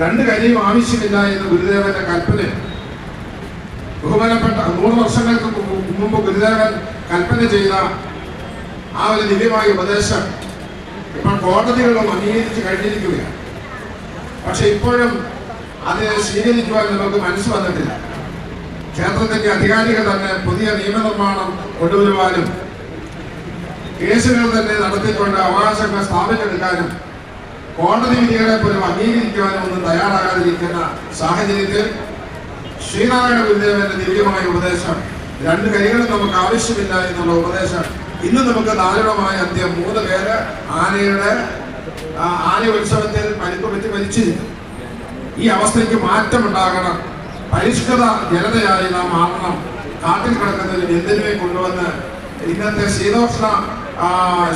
രണ്ട് കാര്യവും ആവശ്യമില്ല എന്ന് ഗുരുദേവന്റെ കൽപ്പന. ബഹുമാനപ്പെട്ട നൂറ് വർഷങ്ങൾക്ക് മുമ്പ് ഗുരുദേവൻ കൽപ്പന ചെയ്ത ആ ഒരു ദിവ്യമായ ഉപദേശം ഇപ്പോൾ കോടതികളും അംഗീകരിച്ച് കഴിഞ്ഞിരിക്കുകയാണ്. പക്ഷെ ഇപ്പോഴും അത് സ്വീകരിക്കുവാൻ നമുക്ക് മനസ്സ് വന്നിട്ടില്ല. ക്ഷേത്രത്തിന്റെ അധികാരികൾ തന്നെ പുതിയ നിയമനിർമ്മാണം കൊണ്ടുവരുവാനും കേസുകൾ തന്നെ നടത്തിക്കൊണ്ട് അവകാശങ്ങൾ സ്ഥാപിച്ചെടുക്കാനും കോടതി വിധികളെ പോലും അംഗീകരിക്കുവാനും ഒന്നും തയ്യാറാകാതിരിക്കുന്ന സാഹചര്യത്തിൽ ശ്രീനാരായണ ഗുരുദേവന്റെ ദിവ്യമായ ഉപദേശം രണ്ട് കൈകളും നമുക്ക് ആവശ്യമില്ല എന്നുള്ള ഉപദേശം. ഇന്ന് നമുക്ക് ദാരുണമായ അന്ത്യം. മൂന്ന് പേര് ആനയുടെ ആന ഉത്സവത്തിൽ പരിക്ക് പറ്റി ഈ അവസ്ഥയ്ക്ക് മാറ്റമുണ്ടാകണം. പരിഷ്കൃത ജനതയായി നാം മാറണം കാട്ടിൽ കിടക്കുന്നതിന് എന്തിനുമേ കൊണ്ടുവന്ന് ഇന്നത്തെ ശീതോഷ്ണ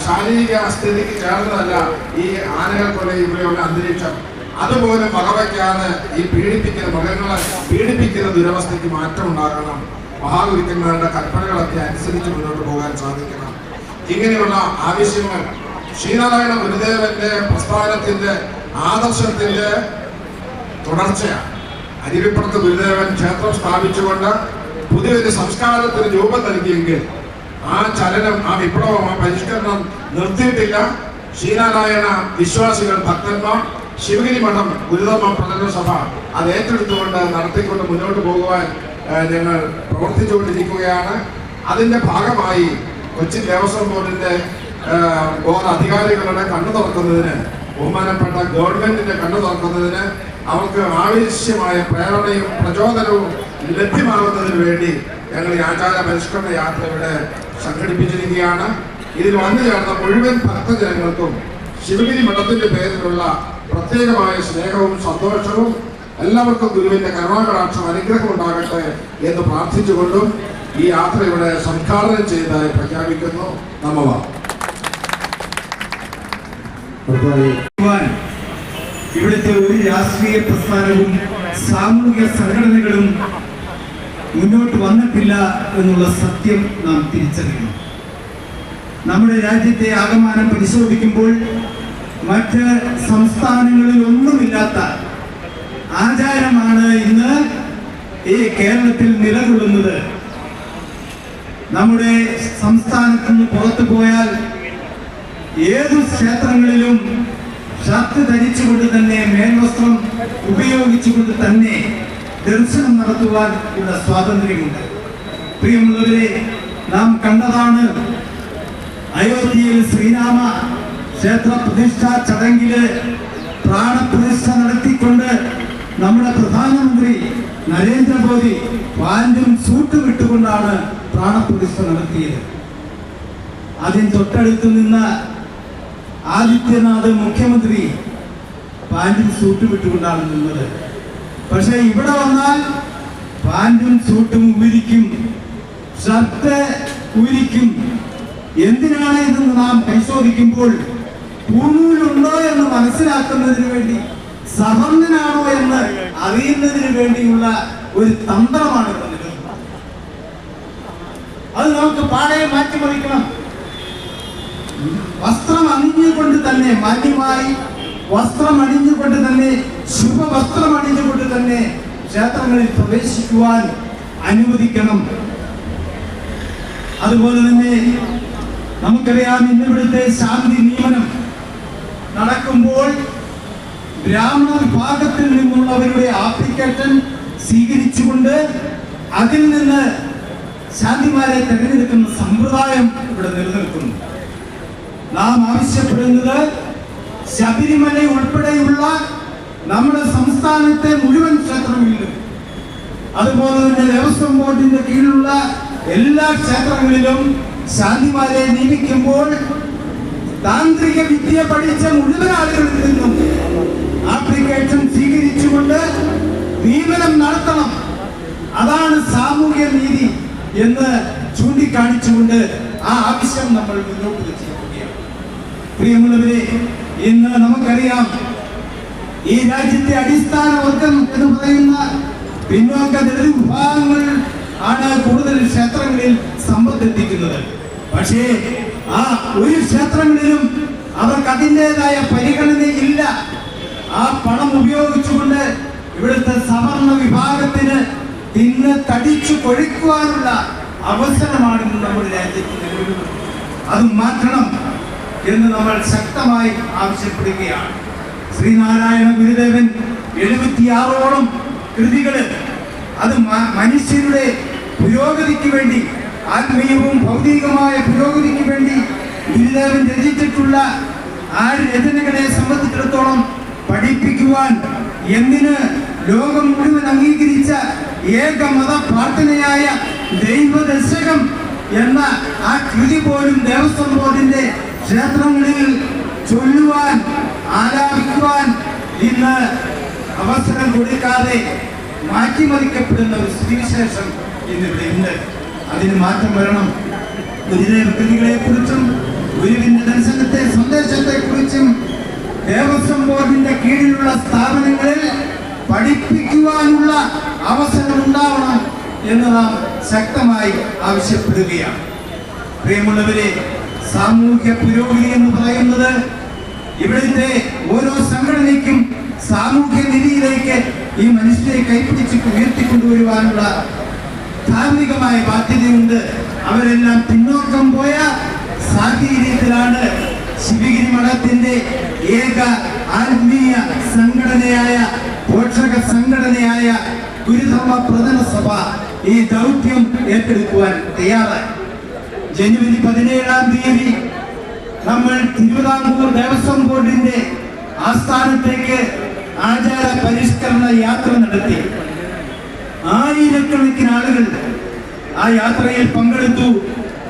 ശാരീരിക സ്ഥിതിക്ക് ചേർന്നതല്ല ഈ ആനകൾ ആനകൾക്കുള്ള ഇവിടെയുള്ള അന്തരീക്ഷം. അതുപോലെ വകവയ്ക്കാതെ ഈ പീഡിപ്പിക്കുന്ന മൃഗങ്ങളെ പീഡിപ്പിക്കുന്ന ദുരവസ്ഥയ്ക്ക് മാറ്റം ഉണ്ടാക്കണം. മഹാഗുരുക്കന്മാരുടെ കൽപ്പനകളൊക്കെ അനുസരിച്ച് മുന്നോട്ട് പോകാൻ സാധിക്കണം. ഇങ്ങനെയുള്ള ആവശ്യങ്ങൾ ശ്രീനാരായണ ഗുരുദേവന്റെ പ്രസ്ഥാനത്തിന്റെ ആദർശത്തിന്റെ തുടർച്ചയാണ്. അരുവിപ്പുറത്ത് ഗുരുദേവൻ ക്ഷേത്രം സ്ഥാപിച്ചുകൊണ്ട് പുതിയൊരു സംസ്കാരത്തിന് രൂപം നൽകിയെങ്കിൽ ആ ചലനം ആ വിപ്ലവം ആ പരിഷ്കരണം നിർത്തിയിട്ടില്ല. ശ്രീനാരായണ വിശ്വാസികൾ ഭക്തന്മാർ ശിവഗിരി മഠം ഗുരുതമ പ്രചരണ സഭ അത് ഏറ്റെടുത്തുകൊണ്ട് നടത്തിക്കൊണ്ട് മുന്നോട്ട് പോകുവാൻ ഞങ്ങൾ പ്രവർത്തിച്ചുകൊണ്ടിരിക്കുകയാണ്. അതിന്റെ ഭാഗമായി കൊച്ചി ദേവസ്വം ബോർഡിന്റെ ബോർഡ് അധികാരികളുടെ കണ്ണു തുറക്കുന്നതിന് ബഹുമാനപ്പെട്ട ഗവൺമെന്റിന്റെ കണ്ണു തുറക്കുന്നതിന് അവർക്ക് ആവശ്യമായ പ്രേരണയും പ്രചോദനവും ലഭ്യമാകുന്നതിന് വേണ്ടി ഞങ്ങൾ ആചാര പരിഷ്കരണ യാത്ര ഇവിടെ സംഘടിപ്പിച്ചിരിക്കുകയാണ്. ഇതിൽ വന്നു ചേർന്ന മുഴുവൻ ഭക്തജനങ്ങൾക്കും ശിവഗിരി മഠത്തിന്റെ പേരിലുള്ള പ്രത്യേകമായ സ്നേഹവും സന്തോഷവും എല്ലാവർക്കും ഗുരുവിന്റെ കരുണാകടാക്ഷം അനുഗ്രഹം ഉണ്ടാകട്ടെ എന്ന് പ്രാർത്ഥിച്ചുകൊണ്ടും ഈ യാത്ര ഇവിടെ സംഘാടനം ചെയ്തതായി പ്രഖ്യാപിക്കുന്നു. നമ്മവ ഇവിടുത്തെ ഒരു രാഷ്ട്രീയ പ്രസ്ഥാനവും സാമൂഹിക സംഘടനകളും മുന്നോട്ട് വന്നിട്ടില്ല എന്നുള്ള സത്യം നാം തിരിച്ചറിയണം. നമ്മുടെ രാജ്യത്തെ ആകമാനം പരിശോധിക്കുമ്പോൾ മറ്റ് സംസ്ഥാനങ്ങളിൽ ഒന്നുമില്ലാത്ത ആചാരമാണ് ഇന്ന് ഈ കേരളത്തിൽ നിലകൊള്ളുന്നത്. നമ്മുടെ സംസ്ഥാനത്ത് നിന്ന് പുറത്തു പോയാൽ ഏതു ക്ഷേത്രങ്ങളിലും ഷർട്ട് ധരിച്ചുകൊണ്ട് തന്നെ മേൽവസ്ത്രം ഉപയോഗിച്ചുകൊണ്ട് തന്നെ ദർശനം നടത്തുവാൻ ഇവിടെ സ്വാതന്ത്ര്യമുണ്ട്. പ്രിയമുള്ളവരെ നാം കണ്ടതാണ് അയോധ്യയിൽ ശ്രീരാമ ക്ഷേത്ര പ്രതിഷ്ഠാ ചടങ്ങിൽ പ്രാണപ്രതിഷ്ഠ നടത്തിക്കൊണ്ട് നമ്മുടെ പ്രധാനമന്ത്രി നരേന്ദ്രമോദി പാന്റും സൂട്ട് വിട്ടുകൊണ്ടാണ് പ്രാണപ്രതിഷ്ഠ നടത്തിയത്. അതിന് തൊട്ടടുത്ത് നിന്ന ആദിത്യനാഥ് മുഖ്യമന്ത്രി പാന്റും സൂട്ട് വിട്ടുകൊണ്ടാണ് നിന്നത്. പക്ഷെ ഇവിടെ വന്നാൽ പാന്റും സൂട്ടും ഉരിക്കും ഷർട്ട് ഉരിക്കും. എന്തിനാണ് ഇതെന്ന് നാം പരിശോധിക്കുമ്പോൾ ഭൂമിയിലുണ്ടോ എന്ന് മനസ്സിലാക്കുന്നതിന് വേണ്ടി സവർണനാണോ എന്ന് അറിയുന്നതിന് വേണ്ടിയുള്ള ഒരു തന്ത്രമാണ് അത് നമുക്ക് പാടെ മാറ്റിമറിക്കണം. വസ്ത്രം അണിഞ്ഞുകൊണ്ട് തന്നെ മാന്യമായി വസ്ത്രം അണിഞ്ഞുകൊണ്ട് തന്നെ ക്ഷേത്രങ്ങളിൽ പ്രവേശിക്കുവാൻ അനുവദിക്കണം. അതുപോലെ തന്നെ നമുക്കറിയാം ഇന്നിവിടുത്തെ ശാന്തി നിയമനം നടക്കുമ്പോൾ ബ്രാഹ്മണ വിഭാഗത്തിൽ നിന്നുള്ളവരുടെ ആപ്ലിക്കേഷൻ സ്വീകരിച്ചുകൊണ്ട് അതിൽ നിന്ന് ശാന്തിമാരെ തെരഞ്ഞെടുക്കുന്ന സമ്പ്രദായം ഇവിടെ നിലനിൽക്കുന്നു. നാം ആവശ്യപ്പെടുന്നത് ശബരിമല ഉൾപ്പെടെയുള്ള നമ്മുടെ സംസ്ഥാനത്തെ മുഴുവൻ ക്ഷേത്രങ്ങളിലും അതുപോലെ തന്നെ ദേവസ്വം ബോർഡിന്റെ കീഴിലുള്ള എല്ലാ ക്ഷേത്രങ്ങളിലും ശാന്തിമാരെ നിയമിക്കുമ്പോൾ താന്ത്രിക വിദ്യ പഠിച്ച മുഴുവൻ ആളുകളിൽ നിന്നും ആപ്ലിക്കേഷൻ സ്വീകരിച്ചുകൊണ്ട് നിയമനം നടത്തണം. അതാണ് സാമൂഹ്യ നീതി എന്ന് ചൂണ്ടിക്കാണിച്ചുകൊണ്ട് ആ ആവശ്യം നമ്മൾ മുന്നോട്ട് വെച്ചിരിക്കുകയാണ്. പ്രിയമുള്ളവരെ ഇന്ന് നമുക്കറിയാം ഈ രാജ്യത്തെ അടിസ്ഥാന വർഗം എന്ന് പറയുന്ന പിന്നോക്ക ദളിത് വിഭാഗങ്ങൾ ആണ് കൂടുതൽ ക്ഷേത്രങ്ങളിൽ സമ്പത്ത് പക്ഷേ ആ ഒരു ക്ഷേത്രങ്ങളിലും അവർക്ക് അതിന്റെതായ പരിഗണനയില്ല. ആ പണം ഉപയോഗിച്ചുകൊണ്ട് ഇവിടുത്തെ സവർണ വിഭാഗത്തിന് തിന്ന് തടിച്ചു കൊഴിക്കുവാനുള്ള അവസരമാണ് ഇന്ന് നമ്മുടെ രാജ്യത്ത് നിലവിലുള്ളത്. അത് മാറ്റണം എന്ന് നമ്മൾ ശക്തമായി ആവശ്യപ്പെടുകയാണ്. ശ്രീനാരായണ ഗുരുദേവൻ എഴുപത്തിയാറോളം കൃതികൾ അത് മനുഷ്യരുടെ പുരോഗതിക്ക് വേണ്ടി ആത്മീയവും ഭൗതികമായ പുരോഗതിക്ക് വേണ്ടി ഗുരുദേവൻ രചിച്ചിട്ടുള്ള ആ രചനകളെ സംബന്ധിച്ചിടത്തോളം പഠിപ്പിക്കുവാൻ എന്തിന് ലോകം മുഴുവൻ അംഗീകരിച്ച ഏക മത പ്രാർത്ഥനയായ ദൈവദശകം എന്ന ആ കൃതി പോലും ദേവസ്വം ബോർഡിന്റെ ക്ഷേത്രങ്ങളിൽ ചൊല്ലുവാൻ ആലാപിക്കുവാൻ ഇന്ന് അവസരം കൊടുക്കാതെ മാറ്റിമറിക്കപ്പെടുന്ന ഒരു സ്ഥിതിവിശേഷം ഇന്നിവിടെ ഉണ്ട്. അതിന് മാറ്റം വരണം. ഗുരുദേവ കൃതികളെ കുറിച്ചും ഗുരുവിന്റെ ദർശനത്തെ സന്ദേശത്തെ കുറിച്ചും ദേവസ്വം ബോർഡിന്റെ കീഴിലുള്ള സ്ഥാപനങ്ങളിൽ പഠിപ്പിക്കുവാനുള്ള അവസരം ഉണ്ടാവണം എന്ന് നാം ശക്തമായി ആവശ്യപ്പെടുകയാണ്. പ്രിയമുള്ളവരെ സാമൂഹ്യ പുരോഗതി എന്ന് പറയുന്നത് ഇവിടുത്തെ ഓരോ സംഘടനയ്ക്കും സാമൂഹ്യ നിധിയിലേക്ക് ഈ മനുഷ്യരെ കൈപ്പിടിച്ച് ഉയർത്തിക്കൊണ്ടുവരുവാനുള്ള ധാർമ്മികമായ ബാധ്യതയുണ്ട്. അവരെല്ലാം പിന്നോക്കം പോയ സാഹചര്യത്തിലാണ് ശിവഗിരി മഠത്തിന്റെ ഏക ആത്മീയ സംഘടനയായ പോഷക സംഘടനയായ ഗുരുധർമ്മ പ്രഥമ സഭ ഈ ദൗത്യം ഏറ്റെടുക്കുവാൻ തയ്യാറായി. ജനുവരി പതിനേഴാം തീയതി നമ്മൾ തിരുവിതാംകൂർ ദേവസ്വം ബോർഡിന്റെ ആസ്ഥാനത്തേക്ക് ആചാര പരിഷ്കരണ യാത്ര നടത്തി. ആയിരക്കണക്കിന് ആളുകൾ ആ യാത്രയിൽ പങ്കെടുത്തു.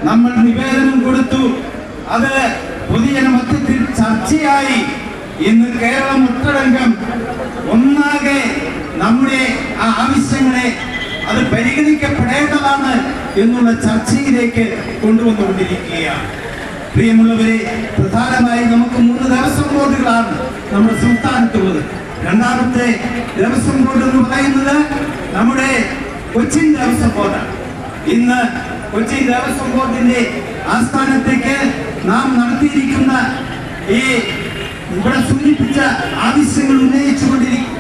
നമ്മൾ നിവേദനം കൊടുത്തു. അത് പൊതുജന മധ്യത്തിൽ ചർച്ചയായി. ഇന്ന് കേരളം ഒട്ടടങ്കം ഒന്നാകെ നമ്മുടെ ആ ആവശ്യങ്ങളെ അത് പരിഗണിക്കപ്പെടേണ്ടതാണ് എന്നുള്ള ചർച്ചയിലേക്ക് കൊണ്ടുവന്നുകൊണ്ടിരിക്കുകയാണ്. പ്രിയമുള്ളവരെ പ്രധാനമായി നമുക്ക് മൂന്ന് ദേവസ്വം ബോർഡുകളാണ് നമ്മുടെ സംസ്ഥാനത്തുള്ളത് രണ്ടാമത്തെ ദേവസ്വം ബോർഡ് എന്ന് പറയുന്നത് നമ്മുടെ കൊച്ചിൻ ദേവസ്വം ബോർഡാണ്. ഇന്ന് കൊച്ചി ദേവസ്വം ബോർഡിന്റെ ആസ്ഥാനത്തേക്ക് നാം നടത്തിയിരിക്കുന്ന ഈ ഇവിടെ സൂചിപ്പിച്ച ആവശ്യങ്ങൾ ഉന്നയിച്ചുകൊണ്ടിരിക്കുന്ന